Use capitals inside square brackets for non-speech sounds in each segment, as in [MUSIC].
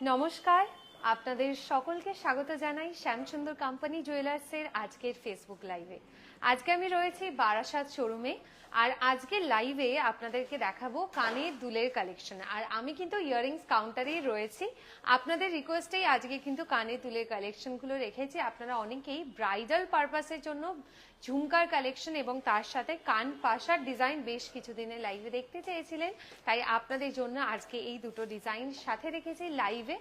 নমস্কার। আপনাদের সকলকে স্বাগত জানাই শ্যামসুন্দর কোম্পানি জুয়েলার্সের আজকের ফেসবুক লাইভে আজকে আমি রয়েছি বারাসাত শোরুমে, আর আজকের লাইভে আপনাদেরকে দেখাবো কানের দুলের কালেকশন আর আমি কিন্তু ইয়ারিংস কাউন্টারেই রয়েছি। আপনাদের রিকোয়েস্টেই আজকে কিন্তু কানের দুলের কালেকশনগুলো রেখেছি। আপনারা অনেকেই ব্রাইডাল পারপাসের জন্য ঝুমকার কালেকশন এবং তার সাথে কান পাশার ডিজাইন বেশ কিছুদিনের লাইভে দেখতে চেয়েছিলেন। তাই আপনাদের জন্য আজকে এই দুটো ডিজাইন সাথে রেখেছি লাইভে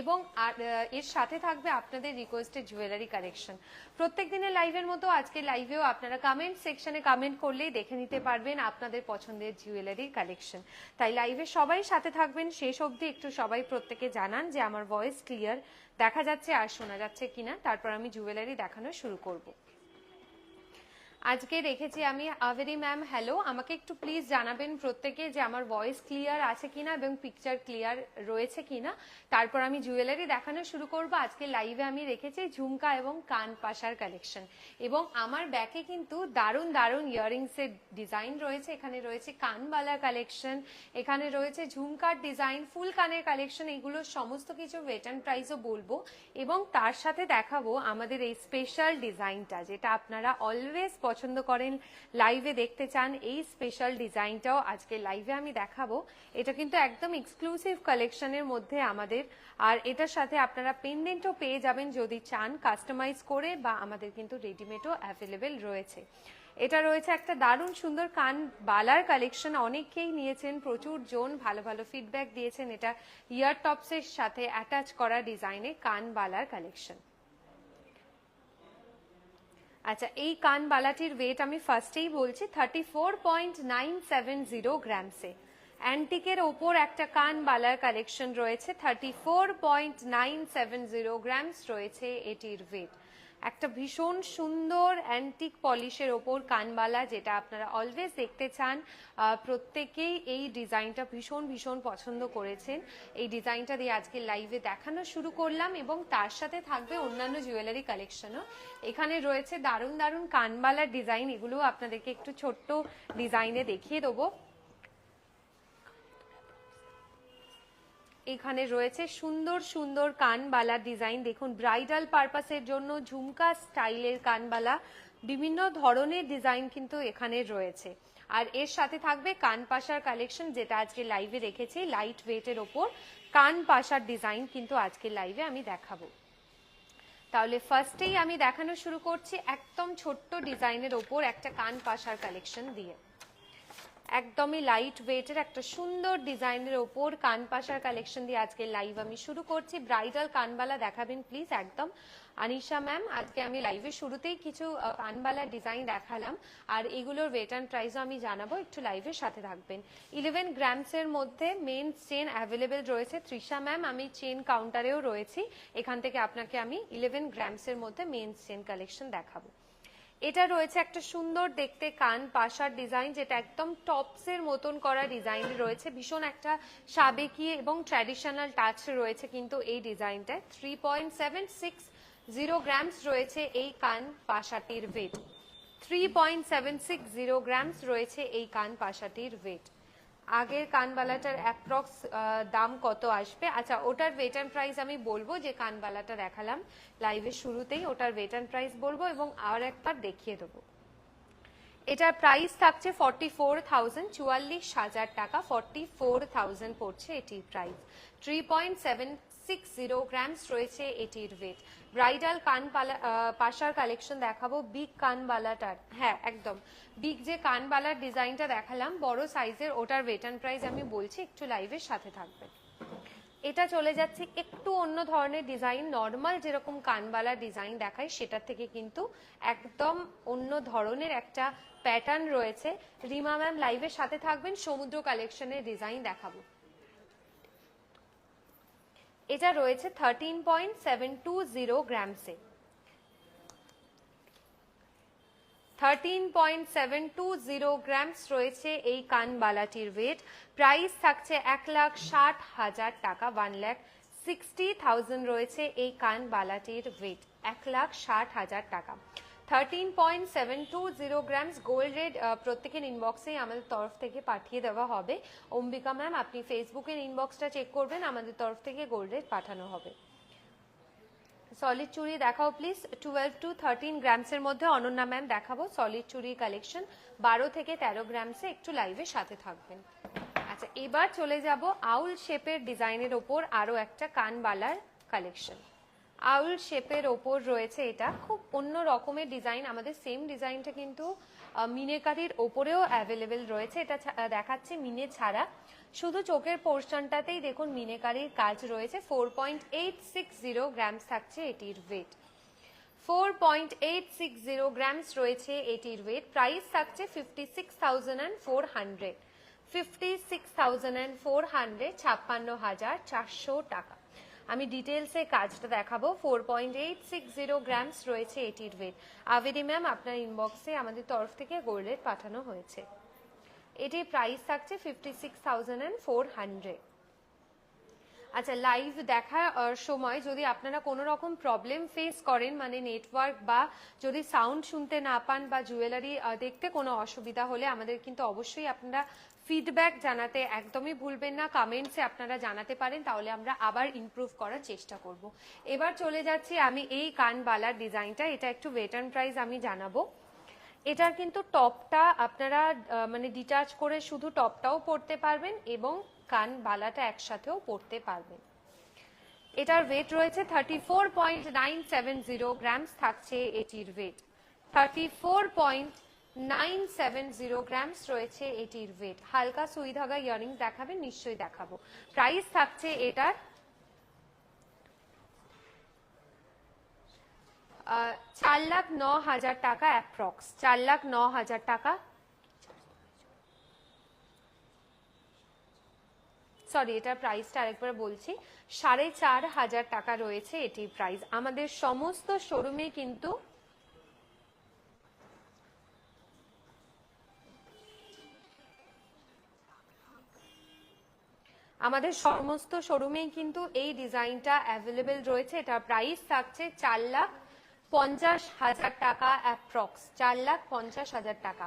এবং আর, এর সাথে থাকবে আপনাদের রিকোয়েস্টেড জুয়েলারি কালেকশন প্রত্যেক দিনের লাইভের মতো আজকে লাইভেও আপনারা কমেন্ট সেকশনে কমেন্ট করলেই দেখে নিতে পারবেন আপনাদের পছন্দের জুয়েলারির কালেকশন তাই লাইভে সবাই সাথে থাকবেন। শেষ অবধি একটু সবাই প্রত্যেকে জানান যে আমার ভয়েস ক্লিয়ার দেখা যাচ্ছে আর শোনা যাচ্ছে কিনা। তারপর আমি জুয়েলারি দেখানো শুরু করব। আজকে রেখেছি আমি আভেরি ম্যাম হ্যালো আমাকে একটু প্লিজ জানাবেন প্রত্যেকে যে আমার ভয়েস ক্লিয়ার আছে কিনা এবং পিকচার ক্লিয়ার রয়েছে কিনা। তারপর আমি জুয়েলারি দেখানো শুরু করব। আজকে লাইভে আমি রেখেছি ঝুমকা এবং কান পাশার কালেকশন এবং আমার ব্যাকে কিন্তু দারুণ দারুণ ইয়ারিংস এর ডিজাইন রয়েছে। এখানে রয়েছে কানবালা কালেকশন এখানে রয়েছে ঝুমকার ডিজাইন ফুল কানের কালেকশন এগুলো সমস্ত কিছু ওয়েট অ্যান্ড প্রাইসও বলব। এবং তার সাথে দেখাবো আমাদের এই স্পেশাল ডিজাইনটা যেটা আপনারা অলওয়েজ পছন্দ করেন লাইভে দেখতে চান, এই স্পেশাল ডিজাইনটাও আজকে লাইভে আমি দেখাবো। এটা কিন্তু একদম এক্সক্লুসিভ কালেকশনের মধ্যে আমাদের। আর এটার সাথে আপনারা পেন্ডেন্টও পেয়ে যাবেন যদি চান কাস্টমাইজ করে বা আমাদের কিন্তু রেডিমেডও অ্যাভেলেবেল রয়েছে। এটা রয়েছে একটা দারুণ সুন্দর কান বালার কালেকশন অনেকেই নিয়েছেন, প্রচুর জন ভালো ভালো ফিডব্যাক দিয়েছেন। এটা ইয়ার টপসের সাথে অ্যাটাচ করা ডিজাইনে কান বালার কালেকশন আচ্ছা এই কান বালাটির ওয়েট আমি ফার্স্টেই বলছি thirty four point nine seven zero গ্রামসে অ্যান্টিকের ওপর একটা কান বালার কালেকশন রয়েছে thirty four point nine seven zero grams রয়েছে এটির ওয়েট একটা ভীষণ সুন্দর অ্যান্টিক পলিশের ওপর কানবালা যেটা আপনারা অলওয়েজ দেখতে চান প্রত্যেকেই এই ডিজাইনটা ভীষণ ভীষণ পছন্দ করেছেন। এই ডিজাইনটা দিয়ে আজকে লাইভে দেখানো শুরু করলাম এবং তার সাথে থাকবে অন্যান্য জুয়েলারি কালেকশনও এখানে রয়েছে দারুণ দারুণ কানবালার ডিজাইন এগুলো আপনাদেরকে একটু ছোট্ট ডিজাইনে দেখিয়ে দেবো। এখানে রয়েছে সুন্দর সুন্দর কানবালা ডিজাইন। দেখুন, ব্রাইডাল পারপাসের জন্য ঝুমকা স্টাইলের কানবালা। বিভিন্ন ধরনের ডিজাইন কিন্তু এখানে রয়েছে। আর এর সাথে থাকবে কান পাশার কালেকশন, যেটা আজকে লাইভে রেখেছি লাইট ওয়েটের ওপর। কান পাশার ডিজাইন কিন্তু আজকে লাইভে আমি দেখাবো। তাহলে ফার্স্টেই আমি দেখানো শুরু করছি, একদম ছোট্ট ডিজাইনের ওপর একটা কান পাশার কালেকশন দিয়ে। একদমই লাইট ওয়েটের একটা সুন্দর ডিজাইনের ওপর কান পাশার কালেকশন দিয়ে আজকে লাইভ আমি শুরু করছি। ব্রাইডাল কানবালা দেখাবেন প্লিজ একদম। আনিশা ম্যাম আজকে আমি লাইভে শুরুতেই কিছু আহ, কানবালা ডিজাইন দেখালাম। আর এগুলোর ওয়েট অ্যান্ড প্রাইসও আমি জানাব একটু লাইভের সাথে থাকবেন। ইলেভেন গ্রামসের মধ্যে মেন চেন অ্যাভেলেবেল রয়েছে। তৃষা ম্যাম আমি চেন কাউন্টারেও রয়েছি। এখান থেকে আপনাকে আমি ইলেভেন গ্রামসের মধ্যে মেন চেন কালেকশন দেখাবো। এটা রয়েছে একটা সুন্দর দেখতে কান পাশার ডিজাইন, যেটা একদম টপসের মতন করা ডিজাইন রয়েছে। ভীষণ একটা সাবেকি এবং ট্র্যাডিশনাল টাচ রয়েছে কিন্তু এই ডিজাইনটায়। Three point seven six zero grams রয়েছে এই কান পাশাটির weight three point seven six zero grams রয়েছে এই কান পাশাটির ওয়েট আগের কানবালাটার অ্যাপ্রক্স দাম কত আসবে? আচ্ছা ওটার ওয়েট অ্যান্ড প্রাইস আমি বলব যে কানবালাটা দেখালাম লাইভের শুরুতেই, ওটার ওয়েট অ্যান্ড প্রাইস বলব এবং আর একবার দেখিয়ে দেবো। এটার প্রাইস থাকছে ফর্টি ফোর থাউজেন্ড চুয়াল্লিশ হাজার টাকা ফর্টি ফোর থাউজেন্ড পড়ছে এটির price three point seven six zero grams রয়েছে এটির ওয়েট ব্রাইডাল কান পাশার কালেকশন দেখাবো বিগ কানবালাটার। হ্যাঁ একদম। বিগ যে কানবালার ডিজাইনটা দেখালাম, বড় সাইজের ওটার অ্যান্ড প্রাইস আমি বলছি, একটু লাইভের সাথে থাকবে। এটা চলে যাচ্ছে একটু অন্য ধরনের ডিজাইন নর্মাল যেরকম কানবালা ডিজাইন দেখায়, সেটার থেকে কিন্তু একদম অন্য ধরনের একটা প্যাটার্ন রয়েছে। রিমা ম্যাম লাইভের সাথে থাকবেন, সমুদ্র কালেকশনের ডিজাইন দেখাবো। এটা রয়েছে thirteen point seven two zero গ্রামসে thirteen point seven two zero grams রয়েছে এই কানবালাটির ওয়েট প্রাইস থাকছে এক লাখ ষাট হাজার টাকা ওয়ান লাখ সিক্সটি থাউজেন্ড রয়েছে এই কানবালাটির ওয়েট এক লাখ ষাট হাজার টাকা। Thirteen point seven two zero grams gold rate প্রত্যেকের ইনবক্সেই আমাদের তরফ থেকে পাঠিয়ে দেওয়া হবে। অম্বিকা ম্যাম আপনি ফেসবুকের ইনবক্সটা চেক করবেন, আমাদের তরফ থেকে গোল্ড রেড পাঠানো হবে। সলিড চুড়ি দেখাও প্লিজ টুয়েলভ টু থার্টিন গ্রামসের মধ্যে অনন্যা ম্যাম দেখাবো। সলিড চুড়ি কালেকশন বারো থেকে তেরো গ্রামসে একটু লাইভের সাথে থাকবেন। আচ্ছা এবার চলে যাব আউল শেপের ডিজাইনের ওপর আরও একটা কানবালার কালেকশন আউল শেপের ওপর রয়েছে এটা। খুব অন্য রকমের ডিজাইন, আমাদের সেম ডিজাইনটা কিন্তু মিনেকারির ওপরেও অ্যাভেলেবেল রয়েছে। এটা দেখাচ্ছে মিনে ছাড়া। শুধু চোখের পোর্শনটাতেই দেখুন মিনেকারির কাজ রয়েছে। Four point eight six zero grams থাকছে এটির weight four point eight six zero grams রয়েছে এটির ওয়েট প্রাইস থাকছে fifty six thousand and four hundred fifty six thousand and four hundred ছাপ্পান্ন হাজার চারশো টাকা। আমি ডিটেলসে কাজটা দেখাবো। Four point eight six zero grams রয়েছে এটির ওয়েট আবেদি ম্যাম আপনার ইনবক্সে আমাদের তরফ থেকে গোল্ডের পাঠানো হয়েছে। এটির প্রাইস থাকছে fifty six thousand and four hundred আচ্ছা লাইভ দেখার সময় যদি আপনারা কোনো রকম প্রবলেম ফেস করেন মানে নেটওয়ার্ক বা যদি সাউন্ড শুনতে না পান বা জুয়েলারি দেখতে কোনো অসুবিধা হলে আমাদের কিন্তু অবশ্যই আপনারা ফিডব্যাক জানাতে একদমই ভুলবেন না। কমেন্টসে আপনারা জানাতে পারেন, তাহলে আমরা আবার ইমপ্রুভ করার চেষ্টা করব। এবার চলে যাচ্ছি আমি এই কানবালার ডিজাইনটা এটা একটু ওয়েটার্ন প্রাইস আমি জানাব। এটার কিন্তু টপটা আপনারা মানে ডিটাচ করে শুধু টপটাও পরতে পারবেন এবং কান বালাটা একসাথেও পরতে পারবেন। এটার ওয়েট রয়েছে thirty four point nine seven zero grams থাকছে এটির weight thirty four point nine seven zero grams রয়েছে এটির ওয়েট হালকা সুই ধাগা ইয়ারিংস দেখাবেন নিশ্চয়ই দেখাবো। প্রাইস থাকছে এটার চার লাখ ন হাজার টাকা অ্যাপ্রক্স। চার লাখ ন হাজার টাকা, সরি, এটার প্রাইসটা আরেকবার বলছি। সাড়ে চার হাজার টাকা রয়েছে এটির প্রাইস। আমাদের সমস্ত শোরুমে কিন্তু আমাদের সমস্ত শোরুমেই কিন্তু এই ডিজাইনটা অ্যাভেলেবেল রয়েছে। এটা প্রাইস থাকছে চার লাখ পঞ্চাশ হাজার টাকা অ্যাপ্রক্স চার লাখ পঞ্চাশ হাজার টাকা।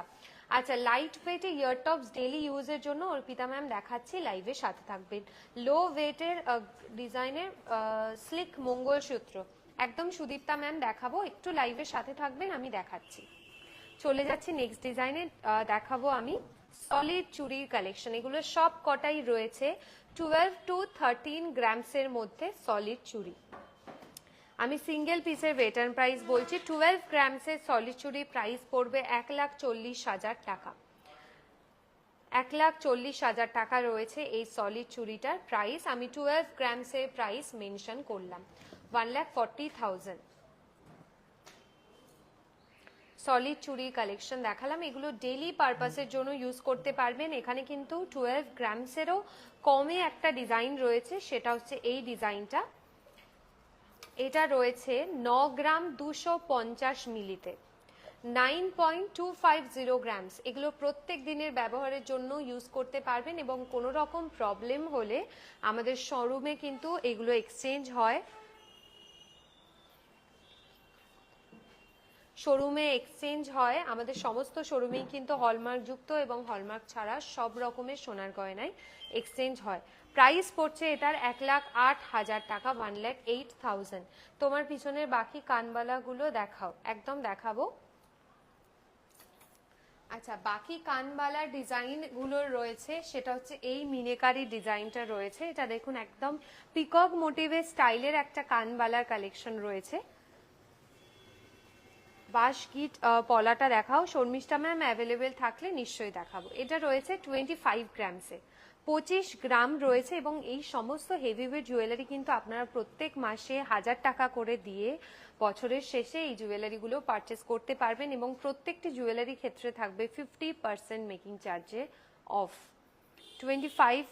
আচ্ছা লাইট ওয়েটে ইয়ার টপস ডেলি ইউজের জন্য অর্পিতা ম্যাম দেখাচ্ছি লাইভের সাথে থাকবেন। লো ওয়েটের ডিজাইনের স্লিক মঙ্গলসূত্র। একদম সুদীপ্তা ম্যাম দেখাবো, একটু লাইভের সাথে থাকবেন, আমি দেখাচ্ছি। চলে যাচ্ছি নেক্সট ডিজাইনে দেখাবো আমি। সলিড চুরির কালেকশন এগুলো সব কটাই রয়েছে। টুয়েলভ টু থার্টিন গ্রামসের মধ্যে সলিড চুড়ি আমি সিঙ্গেল পিসের ওয়েটার্ন প্রাইস বলছি টুয়েলভ গ্রামসের সলিড চুড়ি প্রাইস পড়বে এক লাখ চল্লিশ হাজার টাকা। এক লাখ চল্লিশ হাজার টাকা রয়েছে এই সলিড চুড়িটার প্রাইস আমি টুয়েলভ গ্রামসের প্রাইস মেনশন করলাম one lakh forty thousand solid চুড়ির collection দেখালাম। এগুলো ডেলি পারপাসের জন্য ইউজ করতে পারবেন। এখানে কিন্তু টুয়েলভ গ্রামসেরও কমে একটা ডিজাইন রয়েছে, সেটা হচ্ছে এই ডিজাইনটা এটা রয়েছে ন গ্রাম দুশো পঞ্চাশ মিলিতে। Nine point two five zero grams এগুলো প্রত্যেক দিনের ব্যবহারের জন্য ইউজ করতে পারবেন এবং কোনো রকম প্রবলেম হলে আমাদের শোরুমে কিন্তু এগুলো এক্সচেঞ্জ হয়। শোরুমে এক্সচেঞ্জ হয়। আমাদের সমস্ত শোরুমেই কিন্তু হলমার্ক যুক্ত এবং হলমার্ক ছাড়া সব রকমের সোনার গয়নায় এক্সচেঞ্জ হয়। প্রাইস পড়ছে এটার এক লাখ আট হাজার টাকা ওয়ান লাখ এইট থাউজেন্ড তোমার পিছনের বাকি কানবালাগুলো দেখাও। একদম দেখাবো। আচ্ছা বাকি কানবালার ডিজাইনগুলো রয়েছে, সেটা হচ্ছে এই মিনেকারি ডিজাইনটা রয়েছে। এটা দেখুন, একদম পিকক মোটিভের স্টাইলের একটা কানবালার কালেকশন রয়েছে। বাস গিট পলাটা দেখাও। শর্মিষ্ঠা ম্যাম অ্যাভেলেবেল থাকলে নিশ্চয়ই দেখাবো। এটা রয়েছে টোয়েন্টি ফাইভ গ্রামসে পঁচিশ গ্রাম রয়েছে এবং এই সমস্ত হেভি ওয়েট জুয়েলারি কিন্তু আপনারা প্রত্যেক মাসে হাজার টাকা করে দিয়ে বছরের শেষে এই জুয়েলারিগুলো পারচেস করতে পারবেন এবং প্রত্যেকটি জুয়েলারি ক্ষেত্রে থাকবে ফিফটি পার্সেন্ট মেকিং চার্জে অফ টোয়েন্টি ফাইভ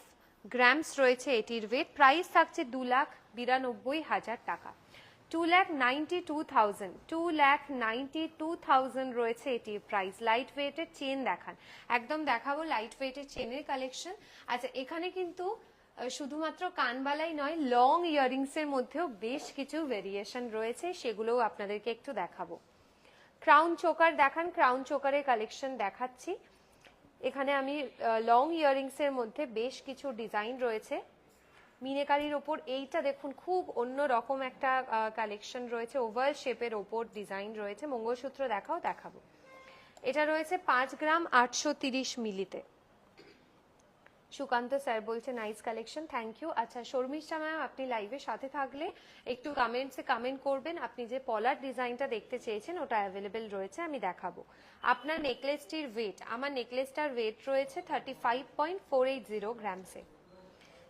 গ্রামস রয়েছে এটির ওয়েট প্রাইস থাকছে দু লাখ বিরানব্বই হাজার টাকা। Two lakh ninety two thousand two lakh ninety two thousand রয়েছে এটির প্রাইস লাইট ওয়েটের চেন দেখান। একদম দেখাবো লাইট ওয়েটের চেনের কালেকশন আচ্ছা এখানে কিন্তু শুধুমাত্র কানবালাই নয় লং ইয়ারিংস এর মধ্যেও বেশ কিছু ভেরিয়েশন রয়েছে, সেগুলোও আপনাদেরকে একটু দেখাবো। ক্রাউন চোকার দেখান ক্রাউন চোকারের কালেকশন দেখাচ্ছি। এখানে আমি লং ইয়ারিংস এর মধ্যে বেশ কিছু ডিজাইন রয়েছে। মিনেকারির ওপর এইটা দেখুন, খুব অন্য রকম একটা কালেকশন রয়েছে ওভাল শেপের ওপর ডিজাইন রয়েছে। মঙ্গলসূত্র দেখাও, দেখাবো। এটা রয়েছে পাঁচ গ্রাম আটশো তিরিশ মিলিতে। সুকান্ত স্যার বলছে নাইস কালেকশন থ্যাংক ইউ আচ্ছা শর্মিষ্ঠা ম্যাম, আপনি লাইভে সাথে থাকলে একটু কমেন্টসে কমেন্ট করবেন। আপনি যে পলার ডিজাইনটা দেখতে চেয়েছেন, ওটা অ্যাভেলেবেল রয়েছে, আমি দেখাবো। আপনার নেকলেসটির ওয়েট আমার নেকলেসটার ওয়েট রয়েছে thirty five point four eight zero গ্রামসে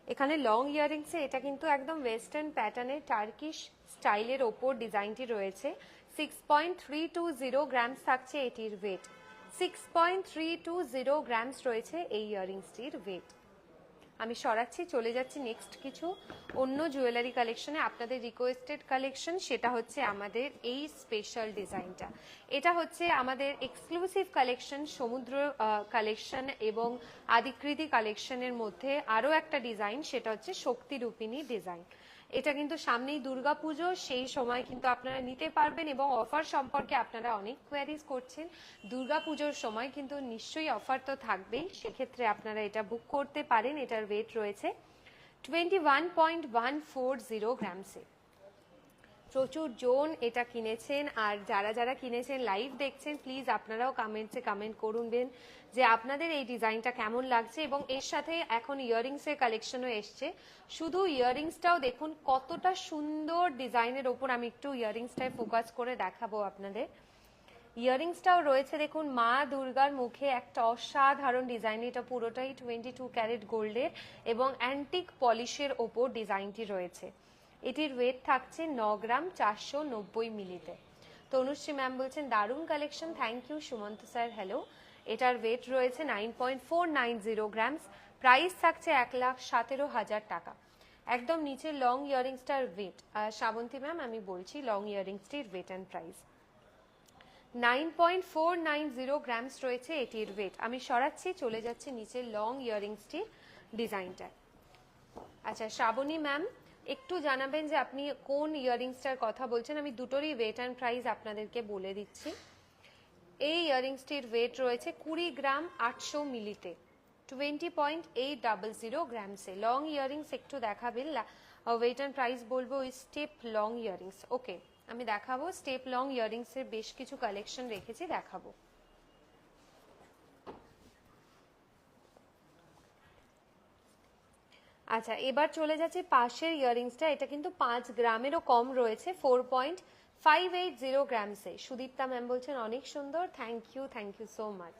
এখানে লং ইয়ারিংসে এটা কিন্তু একদম ওয়েস্টার্ন প্যাটার্নের টার্কিশ স্টাইলের ওপর ডিজাইনটি রয়েছে। Six point three two zero grams থাকছে এটির weight six point three two zero grams রয়েছে এই ইয়ারিংসটির ওয়েট আমি সরাচ্ছি, চলে যাচ্ছি নেক্সট কিছু অন্য জুয়েলারি কালেকশনে আপনাদের রিকোয়েস্টেড কালেকশন সেটা হচ্ছে আমাদের এই স্পেশাল ডিজাইনটা এটা হচ্ছে আমাদের এক্সক্লুসিভ কালেকশন সমুদ্র কালেকশন এবং আদিকৃতি কালেকশনের মধ্যে আরও একটা ডিজাইন সেটা হচ্ছে শক্তিরূপিণী ডিজাইন এটা কিন্তু সামনেই দুর্গাপুজো, সেই সময় কিন্তু আপনারা নিতে পারবেন এবং অফার সম্পর্কে আপনারা অনেক কোয়ারিজ করছেন। দুর্গাপুজোর সময় কিন্তু নিশ্চয়ই অফার তো থাকবেই, সেক্ষেত্রে আপনারা এটা বুক করতে পারেন, এটার ওয়েট রয়েছে twenty one point one four zero গ্রামসে প্রচুর জন এটা কিনেছেন, আর যারা যারা কিনেছেন লাইভ দেখছেন প্লিজ আপনারাও কমেন্টসে কমেন্ট করুনবেন যে আপনাদের এই ডিজাইনটা কেমন লাগছে এবং এর সাথে এখন ইয়ারিংস এর কালেকশনও এসছে। শুধু ইয়ারিংসটাও দেখুন, কতটা সুন্দর ডিজাইনের ওপর আমি একটু ইয়ারিংসটায় ফোকাস করে দেখাবো আপনাদের। ইয়ারিংসটাও রয়েছে দেখুন, মা দুর্গার মুখে একটা অসাধারণ ডিজাইন এটা পুরোটাই টোয়েন্টি টু ক্যারেট গোল্ডের এবং অ্যান্টিক পলিশের ওপর ডিজাইনটি রয়েছে। এটির ওয়েট থাকছে ন গ্রাম চারশো নব্বই মিলিতে। তনুশ্রী ম্যাম বলছেন, দারুণ collection thank you Sumanta sir hello এটার ওয়েট রয়েছে nine point four nine zero grams price থাকছে এক লাখ সতেরো হাজার টাকা। একদম নিচে লং ইয়ারিংসটার ওয়েট শ্রাবন্তী ম্যাম আমি বলছি long ইয়ারিংসটির weight and price nine point four nine zero grams রয়েছে এটির ওয়েট আমি সরাচ্ছি, চলে যাচ্ছে নিচে লং ইয়ারিংসটির ডিজাইনটা আচ্ছা শ্রাবণী ম্যাম একটু জানাবেন যে আপনি কোন ইয়ারিংসটার কথা বলছেন। আমি দুটোরই ওয়েট অ্যান্ড প্রাইস আপনাদেরকে বলে দিচ্ছি। এই ইয়ারিংসটির ওয়েট রয়েছে কুড়ি গ্রাম আটশো মিলিতে। Twenty point eight double zero গ্রামসে long earrings একটু দেখাবেন। ওয়েট অ্যান্ড প্রাইস বলব ওই স্টেপ লং ইয়ারিংস ওকে আমি দেখাবো। স্টেপ লং ইয়ারিংসের বেশ কিছু কালেকশন রেখেছি, দেখাবো। আচ্ছা এবার চলে যাচ্ছে পাশের ইয়ারিংসটা। এটা কিন্তু পাঁচ গ্রামেরও কম রয়েছে four point five eight zero গ্রামসে Sudipta ma'am বলছেন, অনেক সুন্দর। Thank you thank you so much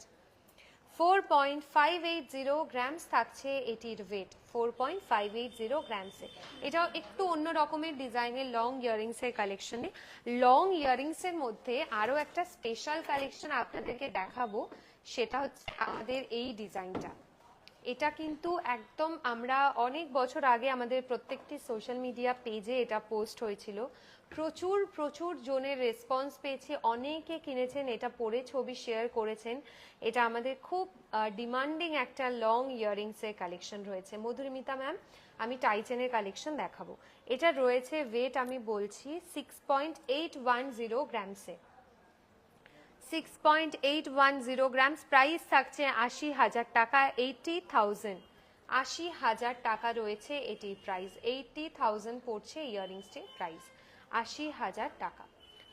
four point five eight zero grams থাকছে এটির weight four point five eight zero গ্রামসে এটাও একটু অন্য রকমের ডিজাইনের লং ইয়ারিংসের কালেকশনে লং ইয়ারিংসের মধ্যে আরও একটা স্পেশাল কালেকশন আপনাদেরকে দেখাবো, সেটা হচ্ছে আমাদের এই ডিজাইনটা। এটা কিন্তু একদম আমরা অনেক বছর আগে আমাদের প্রত্যেকটি সোশ্যাল মিডিয়া পেজে এটা পোস্ট হয়েছিল। প্রচুর প্রচুর জনের রেসপন্স পেয়েছি। অনেকে কিনেছেন, এটা পরে ছবি শেয়ার করেছেন। এটা আমাদের খুব ডিমান্ডিং একটা লং ইয়ারিংসের কালেকশন রয়েছে। মধুরিমিতা ম্যাম আমি টাইচেনের কালেকশন দেখাবো। এটা রয়েছে ওয়েট আমি বলছি six point eight one zero গ্রামসে six point eight one zero grams price থাকছে আশি হাজার টাকা এইটি থাউজেন্ড আশি হাজার টাকা রয়েছে এটির প্রাইস এইটি থাউজেন্ড পড়ছে ইয়ারিংসটির প্রাইস আশি হাজার টাকা।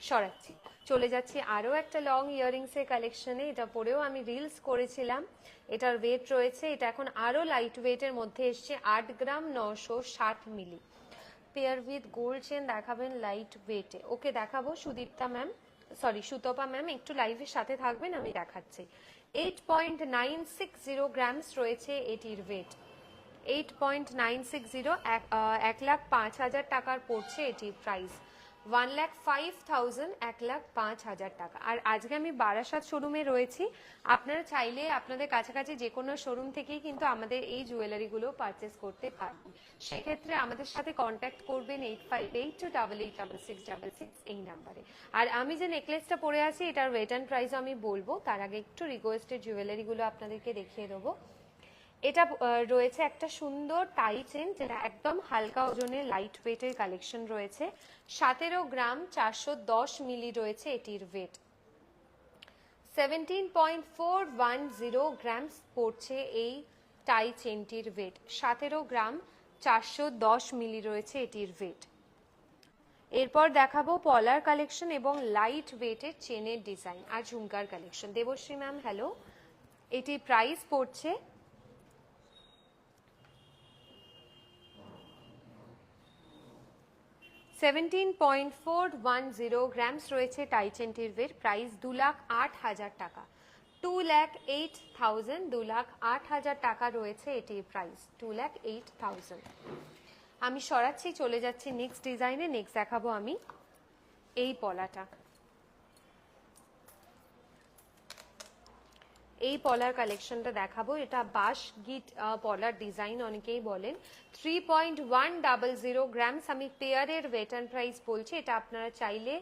সরাচ্ছি, চলে যাচ্ছি আরও একটা লং ইয়ারিংসের কালেকশনে এটা পরেও আমি রিলস করেছিলাম, এটার ওয়েট রয়েছে, এটা এখন আরও লাইট ওয়েটের মধ্যে এসছে, আট গ্রাম নশো ষাট মিলি পেয়ার উইথ গোল্ড চেন দেখাবেন লাইট ওয়েটে ওকে দেখাবো Sudipta ma'am sorry Sutapa ma'am একটু লাইভের সাথে থাকবেন, আমি দেখাচ্ছি। Eight point nine six zero grams রয়েছে এটির weight eight point nine six zero এক লাখ পাঁচ হাজার টাকার পড়ছে এটির price one lakh five thousand, এক লাখ পাঁচ হাজার টাকা। আর আজকে আমি বারাসাত শোরুমে রয়েছি। আপনারা চাইলে আপনাদের কাছাকাছি যে কোনো শোরুম থেকেই কিন্তু আমাদের এই জুয়েলারিগুলো পারচেস করতে পারবেন। সেক্ষেত্রে আমাদের সাথে কন্ট্যাক্ট করবেন eight five eight two double eight double six double six এই নাম্বারে আর আমি যে নেকলেসটা পরে আছি, এটার অ্যান্ড প্রাইস আমি বলব। তার আগে একটু রিকোয়েস্টেড জুয়েলারিগুলো আপনাদেরকে দেখিয়ে দেবো। এটা রয়েছে একটা সুন্দর টাই চেন যেটা একদম হালকা ওজনের লাইট ওয়েটের কালেকশন রয়েছে। সতেরো গ্রাম চারশো দশ মিলি রয়েছে এটির weight seventeen point four one zero পড়ছে এই টাই চেনটির ওয়েট সতেরো গ্রাম চারশো দশ মিলি রয়েছে এটির ওয়েট এরপর দেখাবো পলার কালেকশন এবং লাইট ওয়েটের চেনের ডিজাইন আর ঝুমকার কালেকশন দেবশ্রী ম্যাম হ্যালো এটির প্রাইস পড়ছে seventeen point four one zero grams রয়েছে টাইচেন্টির ওয়েট প্রাইস দু লাখ আট হাজার টাকা। টু ল্যাক এইট থাউজেন্ড দু লাখ আট হাজার টাকা রয়েছে এটির price two lakh eight thousand আমি সরাচ্ছি, চলে যাচ্ছি নেক্সট ডিজাইনে নেক্সট দেখাবো আমি এই পলাটা। এই পলার কালেকশনটা দেখাবো। এটা বাস গিট পলার ডিজাইন অনেকেই বলেন। Three point one double zero grams আমি পেয়ারের ওয়েট অ্যান্ড প্রাইস বলছি। এটা আপনারা চাইলে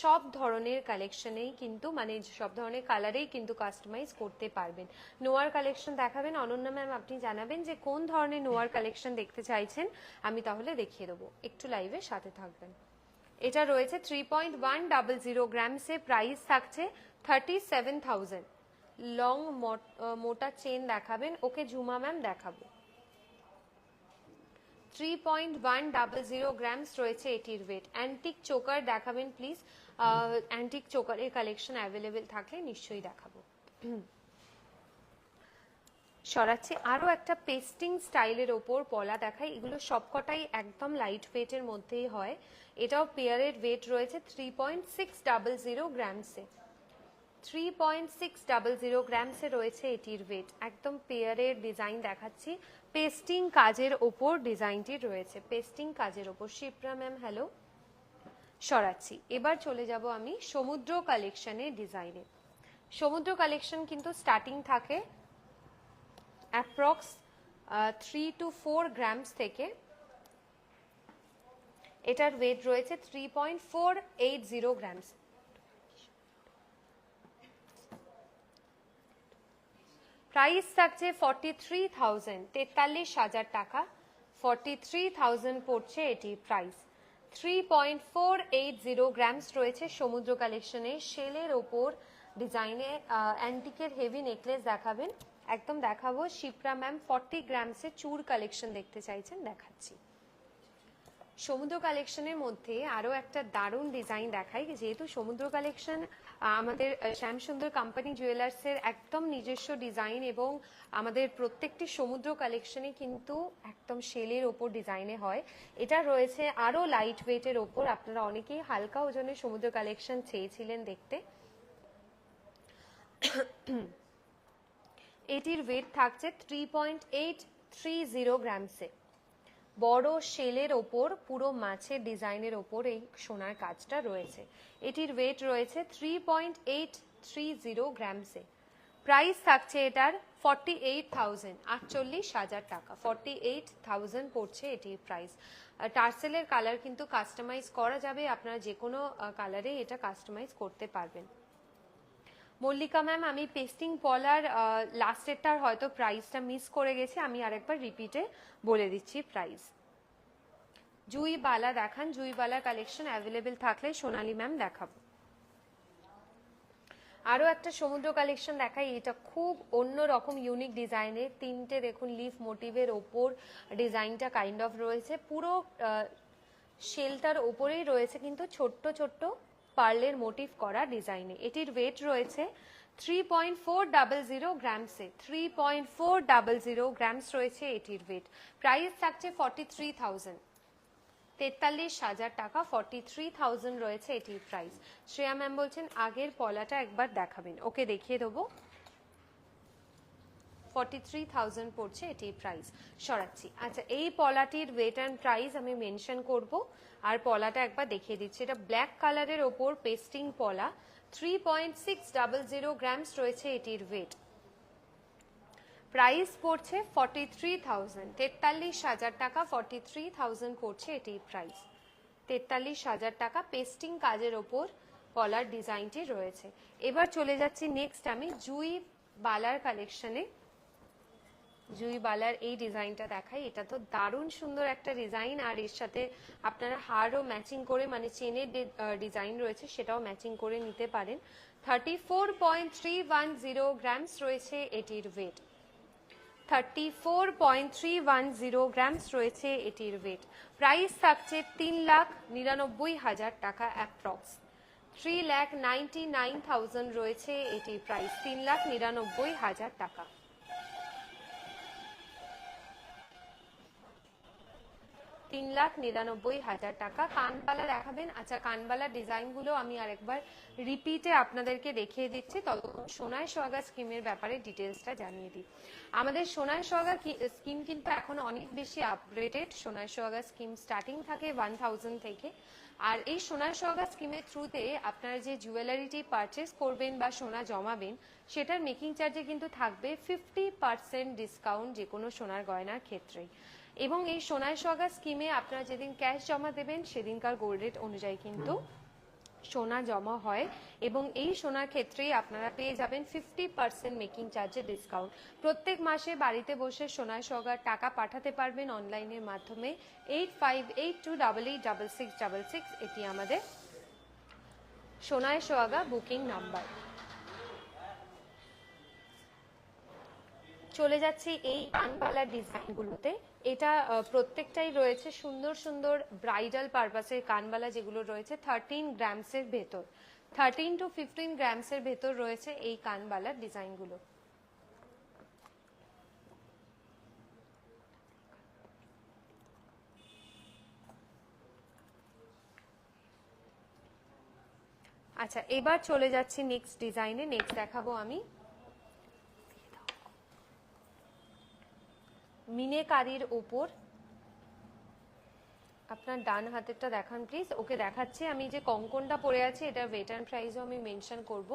সব ধরনের কালেকশনেই কিন্তু মানে সব ধরনের কালারেই কিন্তু কাস্টমাইজ করতে পারবেন। নোয়ার কালেকশন দেখাবেন। অনন্যা ম্যাম, আপনি জানাবেন যে কোন ধরনের নোয়ার কালেকশন দেখতে চাইছেন। আমি তাহলে দেখিয়ে দেবো। একটু লাইভে সাথে থাকবেন। এটা রয়েছে three point one double zero গ্রামসে price থাকছে থার্টি সেভেন থাউজেন্ড লং মোটা চেন দেখাবেন, ওকে ঝুমা ম্যাম দেখাবো। Three point one double zero grams রয়েছে এটির ওয়েট অ্যান্টিক চোকার দেখাবেন প্লিজ অ্যান্টিক চোকারের কালেকশন অ্যাভেলেবেল থাকলে নিশ্চয়ই দেখাবো। সরাচ্ছি, আরও একটা পেস্টিং স্টাইলের ওপর পলা দেখাই। এগুলো সবকটাই একদম লাইট ওয়েটের মধ্যেই হয়। এটাও পেয়ারের ওয়েট রয়েছে three point six double zero গ্রামসে three point six double zero গ্রামসে রয়েছে এটির ওয়েট একদম পেয়ারের ডিজাইন দেখাচ্ছি। পেস্টিং কাজের ওপর ডিজাইনটি রয়েছে। পেস্টিং কাজের ওপর। শিপ্রা ম্যাম হ্যালো সরাচ্ছি। এবার চলে যাব আমি সমুদ্র কালেকশনের ডিজাইনে সমুদ্র কালেকশন কিন্তু স্টার্টিং থাকে approx three two four grams থেকে। এটার ওয়েট রয়েছে three point four eight zero grams price থাকছে ফর্টি থ্রি থাউজেন্ড তেতাল্লিশ হাজার টাকা। ফর্টি থ্রি থাউজেন্ড পড়ছে এটি price. Three point four eight zero grams রয়েছে সমুদ্র কালেকশনে শেলের ওপর ডিজাইনে অ্যান্টিকের হেভি নেকলেস দেখাবেন। একদম দেখাবো। শিপ্রা ম্যাম ফর্টি গ্রামসে চুর কালেকশন দেখতে চাইছেন, দেখাচ্ছি। সমুদ্র কালেকশনের মধ্যে আরও একটা দারুণ ডিজাইন দেখাই যেহেতু সমুদ্র কালেকশন আমাদের শ্যামসুন্দর কোম্পানি জুয়েলার্সের একদম নিজস্ব ডিজাইন এবং আমাদের প্রত্যেকটি সমুদ্র কালেকশনে কিন্তু একদম শেলের ওপর ডিজাইনে হয়। এটা রয়েছে আরও লাইট ওয়েটের ওপর। আপনারা অনেকেই হালকা ওজনের সমুদ্র কালেকশন চেয়েছিলেন দেখতে। [COUGHS] এটির ওয়েট থাকছে three point eight three zero গ্রামসে বড় শেলের ওপর, পুরো মাছের ডিজাইনের ওপর এই সোনার কাজটা রয়েছে। এটির ওয়েট রয়েছে three point eight three zero গ্রামসে price থাকছে এটার ফর্টি এইট থাউজেন্ড আটচল্লিশ হাজার টাকা। ফর্টি এইট থাউজেন্ড পড়ছে এটির প্রাইস টার্সেলের কালার কিন্তু কাস্টমাইজ করা যাবে, আপনারা যে কোনো কালারে এটা কাস্টমাইজ করতে পারবেন। মল্লিকা ম্যাম, আমি পেস্টিং পলার লাস্টেরটার হয়তো প্রাইসটা মিস করে গেছি। আমি আরেকবার রিপিটে বলে দিচ্ছি প্রাইস জুই বালা দেখান জুই বালা কালেকশন অ্যাভেলেবেল থাকলে সোনালি ম্যাম দেখাবো। আরও একটা সমুদ্র কালেকশন দেখাই, এটা খুব অন্য রকম ইউনিক ডিজাইনের তিনটে দেখুন লিফ মোটিভের ওপর ডিজাইনটা কাইন্ড অফ রয়েছে। পুরো শেলটার ওপরেই রয়েছে, কিন্তু ছোট্ট ছোট্ট পার্লের মোটিভ করা ডিজাইনে। এটির ওয়েট রয়েছে three point four double zero গ্রামসে three point four double zero grams রয়েছে এটির ওয়েট প্রাইস থাকছে ফর্টি থ্রি থাউজেন্ড তেতাল্লিশ হাজার টাকা ফর্টি থ্রি থাউজেন্ড রয়েছে এটির প্রাইস শ্রেয়া ম্যাম বলছেন, আগের পলাটা একবার দেখাবেন। ওকে দেখিয়ে দেবো। ফর্টি থ্রি থাউজেন্ড পড়ছে এটির প্রাইস সরাচ্ছি। আচ্ছা এই পলাটির ওয়েট অ্যান্ড প্রাইস আমি মেনশন করব। আর পলাটা একবার দেখিয়ে দিচ্ছি। এটা ব্ল্যাক কালারের ওপর পেস্টিং পলা। Three point six double zero grams রয়েছে এটির ওয়েট প্রাইস পড়ছে ফর্টি থ্রি থাউজেন্ড তেতাল্লিশ হাজার টাকা ফর্টি থ্রি থাউজেন্ড পড়ছে এটির প্রাইস তেতাল্লিশ হাজার টাকা পেস্টিং কাজের ওপর পলার ডিজাইনটি রয়েছে। এবার চলে যাচ্ছি নেক্সট আমি জুই বালার কালেকশনে জুই বালার এই ডিজাইনটা দেখাই। এটা তো দারুণ সুন্দর একটা ডিজাইন, আর এর সাথে আপনারা হারও ম্যাচিং করে মানে চেনের ডিজাইন রয়েছে, সেটাও ম্যাচিং করে নিতে পারেন। Thirty four point three one zero grams রয়েছে এটির weight thirty four point three one zero grams রয়েছে এটির ওয়েট প্রাইস থাকছে তিন লাখ নিরানব্বই হাজার টাকা approx three lakh ninety nine thousand রয়েছে এটির প্রাইস তিন লাখ নিরানব্বই হাজার টাকা। তিন লাখ নিরানব্বই হাজার টাকা কানবালা দেখাবেন। আচ্ছা কানবালা ডিজাইনগুলো আমি আরেকবার রিপিটে আপনাদেরকে দেখিয়ে দিচ্ছি। ততক্ষণ সোনায় সোহাগা স্কিমের ব্যাপারে ডিটেলসটা জানিয়ে দিই। আমাদের সোনায় সোহাগা স্কিম কিন্তু এখন অনেক বেশি আপগ্রেডেড সোনায় সোহাগা স্কিম স্টার্টিং থাকে ওয়ান থাউজেন্ড থেকে। আর এই সোনার সোহাগা স্কিমের থ্রুতে আপনারা যে জুয়েলারিটি পারচেস করবেন বা সোনা জমাবেন, সেটার মেকিং চার্জে কিন্তু থাকবে ফিফটি পার্সেন্ট ডিসকাউন্ট যে কোনো সোনার গয়নার ক্ষেত্রেই। এবং এই সোনায় সোহাগা স্কিমে আপনারা যেদিন ক্যাশ জমা দেবেন, সেদিনকার গোল্ড রেট অনুযায়ী কিন্তু সোনা জমা হয় এবং এই সোনার ক্ষেত্রেই আপনারা পেয়ে যাবেন ফিফটি পার্সেন্ট মেকিং চার্জে ডিসকাউন্ট প্রত্যেক মাসে বাড়িতে বসে সোনায় সোহাগার টাকা পাঠাতে পারবেন অনলাইনের মাধ্যমে। Eight five eight two double eight double six double six এটি আমাদের সোনায় সোহাগা বুকিং নাম্বার চলে যাচ্ছি এই কানবালার ডিজাইনগুলোতে এটা প্রত্যেকটাই রয়েছে সুন্দর সুন্দর ব্রাইডাল পারপাসের কানবালা যেগুলো রয়েছে থার্টিন গ্রামসের ভেতর। থার্টিন টু ফিফটিন গ্রামসের ভেতর রয়েছে এই কানবালার ডিজাইনগুলো। আচ্ছা এবার চলে যাচ্ছি নেক্সট ডিজাইনে নেক্সট দেখাবো আমি। মিনেকারির ওপর আপনার ডান হাতেরটা দেখান প্লিজ ওকে দেখাচ্ছি। আমি যে কঙ্কনটা পরে আছে, এটা ওয়েট অ্যান্ড প্রাইসও আমি মেনশন করব।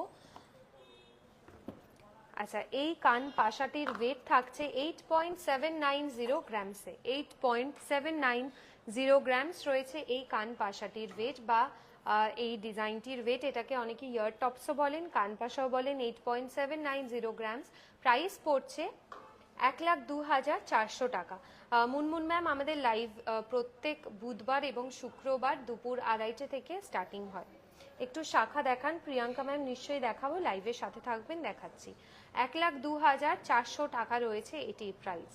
আচ্ছা এই কান পাশাটির ওয়েট থাকছে eight point seven nine zero গ্রামসে eight point seven nine zero grams রয়েছে এই কান পাশাটির ওয়েট বা এই ডিজাইনটির ওয়েট এটাকে অনেকে ইয়ার টপসও বলেন, কান পাশাও বলেন eight point seven nine zero grams price পড়ছে এক লাখ দু হাজার চারশো টাকা। মুনমুন ম্যাম, আমাদের লাইভ প্রত্যেক বুধবার এবং শুক্রবার দুপুর আড়াইটে থেকে স্টার্টিং হয়। একটু শাখা দেখান, প্রিয়াঙ্কা ম্যাম নিশ্চয়ই দেখাবো লাইভের সাথে থাকবেন, দেখাচ্ছি। এক লাখ দু হাজার চারশো টাকা রয়েছে এটির প্রাইস।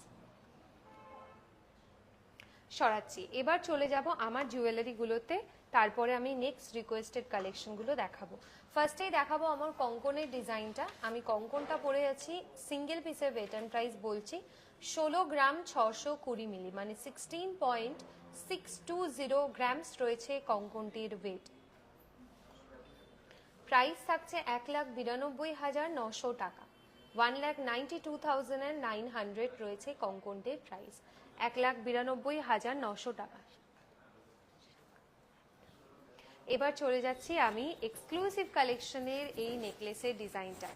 সরাচ্ছি, এবার চলে যাব আমার জুয়েলারিগুলোতে তারপরে আমি নেক্সট রিকোয়েস্টেড কালেকশনগুলো দেখাবো। ফার্স্টেই দেখাবো আমার কঙ্কনের ডিজাইনটা। আমি কঙ্কনটা পরে আছি সিঙ্গেল পিসের ওয়েট অ্যান্ড প্রাইস বলছি। ষোলো গ্রাম ছশো কুড়ি মিলি মানে sixteen point six two zero grams রয়েছে কঙ্কনটির ওয়েট প্রাইস থাকছে এক লাখ বিরানব্বই হাজার নশো টাকা। One lakh ninety two thousand nine hundred রয়েছে কঙ্কনটির প্রাইস এক লাখ বিরানব্বই হাজার নশো টাকা। এবার চলে যাচ্ছি আমি এক্সক্লুসিভ কালেকশনের এই নেকলেসের ডিজাইনটা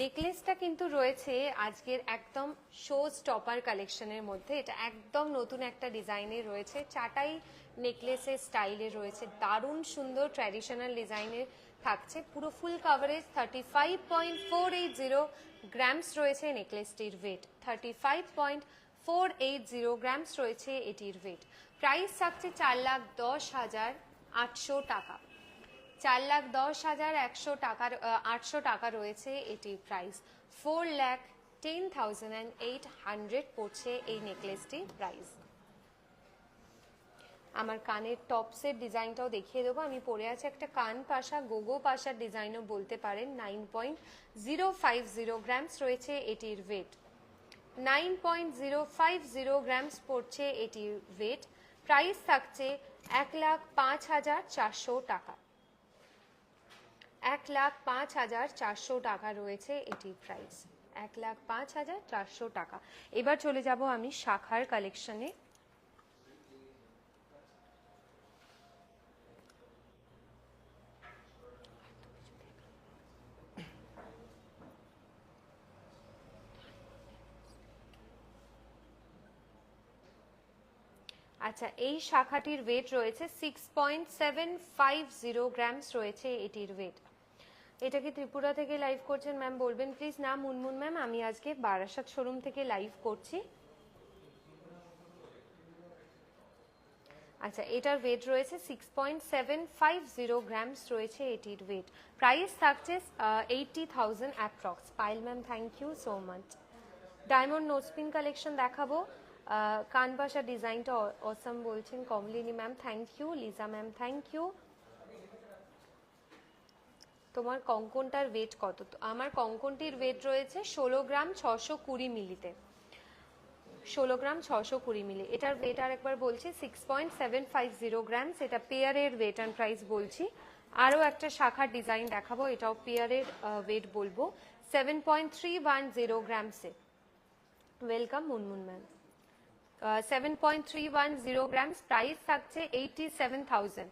নেকলেসটা কিন্তু রয়েছে আজকের একদম শো স্টপার কালেকশনের মধ্যে। এটা একদম নতুন একটা ডিজাইনে রয়েছে। চাটাই নেকলেসের স্টাইলে রয়েছে। দারুণ সুন্দর ট্র্যাডিশনাল ডিজাইনের থাকছে। পুরো full coverage thirty five point four eight zero grams রয়েছে নেকলেসটির weight thirty five point four eight zero grams রয়েছে এটির ওয়েট প্রাইস থাকছে চার লাখ দশ হাজার আটশো টাকা। চার লাখ দশ হাজার একশো টাকার আটশো টাকা রয়েছে এটির price four lakh ten thousand and eight hundred পড়ছে এই নেকলেসটির প্রাইস আমার কানের টপসের ডিজাইনটাও দেখিয়ে দেবো। আমি পরে আছি একটা কান পাশা, গোগো পাশার ডিজাইনও বলতে পারেন। Nine point zero five zero grams রয়েছে এটির weight nine point zero five zero grams পড়ছে এটির ওয়েট প্রাইস থাকছে এক লাখ পাঁচ হাজার চারশো টাকা। এক লাখ পাঁচ হাজার চারশো টাকা রয়েছে এটির প্রাইস। এক লাখ পাঁচ হাজার চারশো টাকা। এবার চলে যাব আমি শাখার কালেকশনে আচ্ছা এই শাখাটির ওয়েট রয়েছে six point seven five zero grams রয়েছে এটির ওয়েট এটা কি ত্রিপুরা থেকে লাইভ করছেন ম্যাম বলবেন। প্লিজ না, মুনমুন ম্যাম আমি আজকে বারাসাত শোরুম থেকে লাইভ করছি। আচ্ছা এটার ওয়েট রয়েছে six point seven five zero grams রয়েছে এটির ওয়েট প্রাইস থাকছে eighty thousand approx pile ma'am thank you so much diamond nose pin collection দেখাবো। কানবাসা ডিজাইনটা অসম বলছেন Kamalini ma'am thank you Liza ma'am thank you তোমার কঙ্কনটার ওয়েট কত? আমার কঙ্কনটির ওয়েট রয়েছে ষোলো গ্রাম ছশো কুড়ি মিলিতে। ষোলো গ্রাম ছশো কুড়ি মিলি। এটার ওয়েট আর একবার বলছি six point seven five zero grams এটা পেয়ারের ওয়েট অ্যান্ড প্রাইস বলছি। আরও একটা শাখার ডিজাইন দেখাবো, এটাও পেয়ারের ওয়েট বলব। Seven point three one zero গ্রামসে welcome Munmun ma'am seven point three one zero grams price থাকছে এইটি সেভেন থাউজেন্ড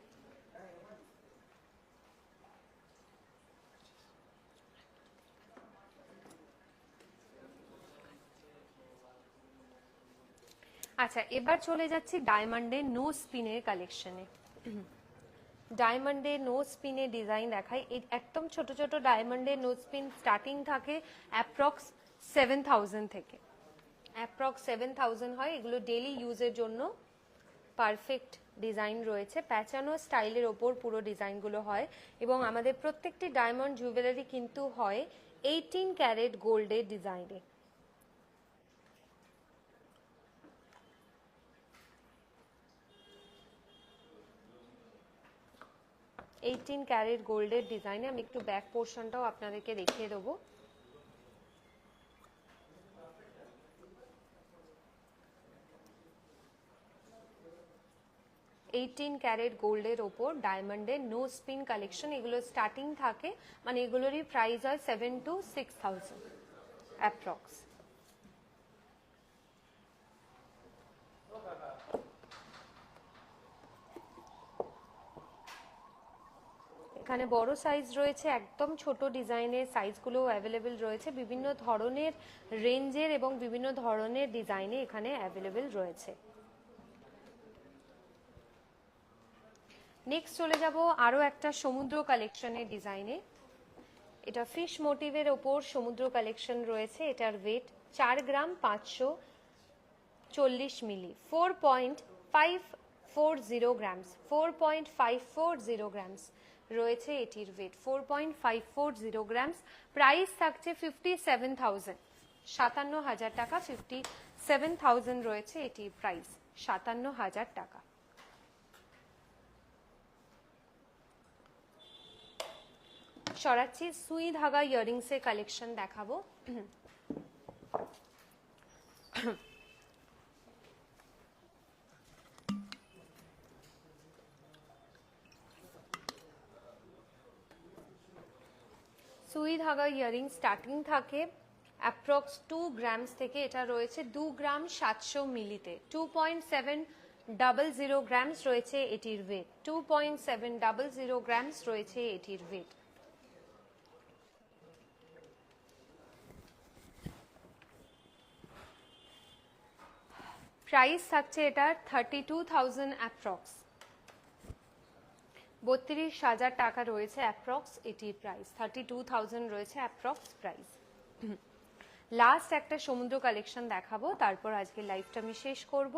আচ্ছা এবার চলে যাচ্ছি ডায়মন্ডের নো স্পিনের কালেকশনে ডায়মন্ডের নো স্পিনে ডিজাইন এই একদম ছোট ছোট ডায়মন্ডের নো স্পিন স্টার্টিং থাকে অ্যাপ্রক্স সেভেন থাউজেন্ড থেকে। অ্যাপ্রক্স সেভেন থাউজেন্ড হয়। এগুলো ডেলি ইউজের জন্য পারফেক্ট ডিজাইন রয়েছে। প্যাচানো স্টাইলের ওপর পুরো ডিজাইনগুলো হয় এবং আমাদের প্রত্যেকটি ডায়মন্ড জুয়েলারি কিন্তু হয় এইটিন ক্যারেট গোল্ডের ডিজাইনে এইটিন ক্যারেট গোল্ডের ডিজাইনে আমি একটু ব্যাক পোর্শনটাও আপনাদেরকে দেখিয়ে দেবো। এইটিন ক্যারেট গোল্ডের ওপর ডায়মন্ডের নো স্পিন কালেকশন এগুলো স্টার্টিং থাকে। মানে এগুলোরই প্রাইস হয় seven two six thousand approx এখানে বড় সাইজ রয়েছে, একদম ছোট ডিজাইনের সাইজগুলো অ্যাভেলেবেল রয়েছে। বিভিন্ন ধরনের রেঞ্জের এবং বিভিন্ন ধরনের ডিজাইনে এখানে অ্যাভেলেবেল রয়েছে। নেক্সট চলে যাব আরও একটা সমুদ্র কালেকশনের ডিজাইনে এটা ফিশ মোটিভের ওপর সমুদ্র কালেকশন রয়েছে, এটার ওয়েট চার গ্রাম পাঁচশো চল্লিশ মিলি। Four point five four zero grams four point five four zero grams রয়েছে এটির weight four point five four zero grams price থাকছে ফিফটি সেভেন থাউজেন্ড সাতান্ন হাজার টাকা ফিফটি সেভেন থাউজেন্ড রয়েছে এটির প্রাইস সাতান্ন হাজার টাকা। সরাচ্ছি সুই ধাগা ইয়ারিংসের কালেকশন দেখাবো। সুই ধাগা ইয়ারিং স্টার্টিং থাকে অ্যাপ্রক্স টু গ্রামস থেকে, এটা রয়েছে দু গ্রাম সাতশো মিলিতে। Two point seven double zero grams রয়েছে এটির weight two point seven double zero grams রয়েছে এটির ওয়েট প্রাইস থাকছে এটার থার্টি টু থাউজেন্ড অ্যাপ্রক্স বত্রিশ হাজার টাকা রয়েছে অ্যাপ্রক্স এটির প্রাইস থার্টি টু থাউজেন্ড রয়েছে অ্যাপ্রক্স প্রাইস লাস্ট একটা সমুদ্র কালেকশন দেখাবো, তারপর আজকে লাইভটা আমি শেষ করব।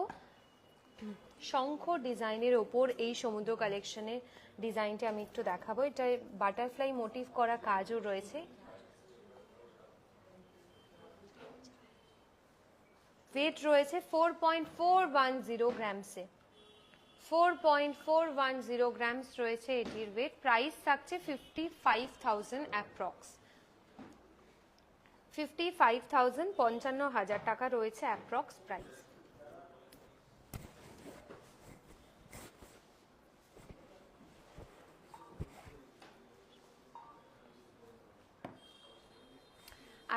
শঙ্খ ডিজাইনের ওপর এই সমুদ্র কালেকশনের ডিজাইনটা আমি একটু দেখাবো। এটা বাটারফ্লাই মোটিভ করা কাজও রয়েছে। ওয়েট রয়েছে four point four one zero গ্রামসে four point four one zero grams রয়েছে এটির ওয়েট প্রাইস থাকছে fifty five thousand approx fifty five thousand পঞ্চান্ন হাজার টাকা রয়েছে অ্যাপ্রক্স প্রাইস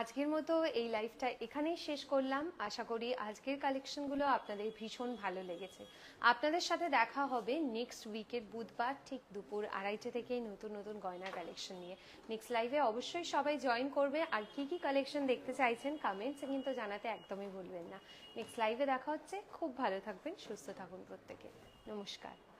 আজকের মতো এই লাইভটা এখানেই শেষ করলাম। আশা করি আজকের কালেকশনগুলো আপনাদের ভীষণ ভালো লেগেছে। আপনাদের সাথে দেখা হবে নেক্সট উইকের বুধবার ঠিক দুপুর আড়াইটে থেকে নতুন নতুন গয়নার কালেকশন নিয়ে। নেক্সট লাইভে অবশ্যই সবাই জয়েন করবে। আর কি কি কালেকশন দেখতে চাইছেন কমেন্টসে কিন্তু জানাতে একদমই ভুলবেন না। নেক্সট লাইভে দেখা হচ্ছে। খুব ভালো থাকবেন, সুস্থ থাকুন প্রত্যেকে। নমস্কার।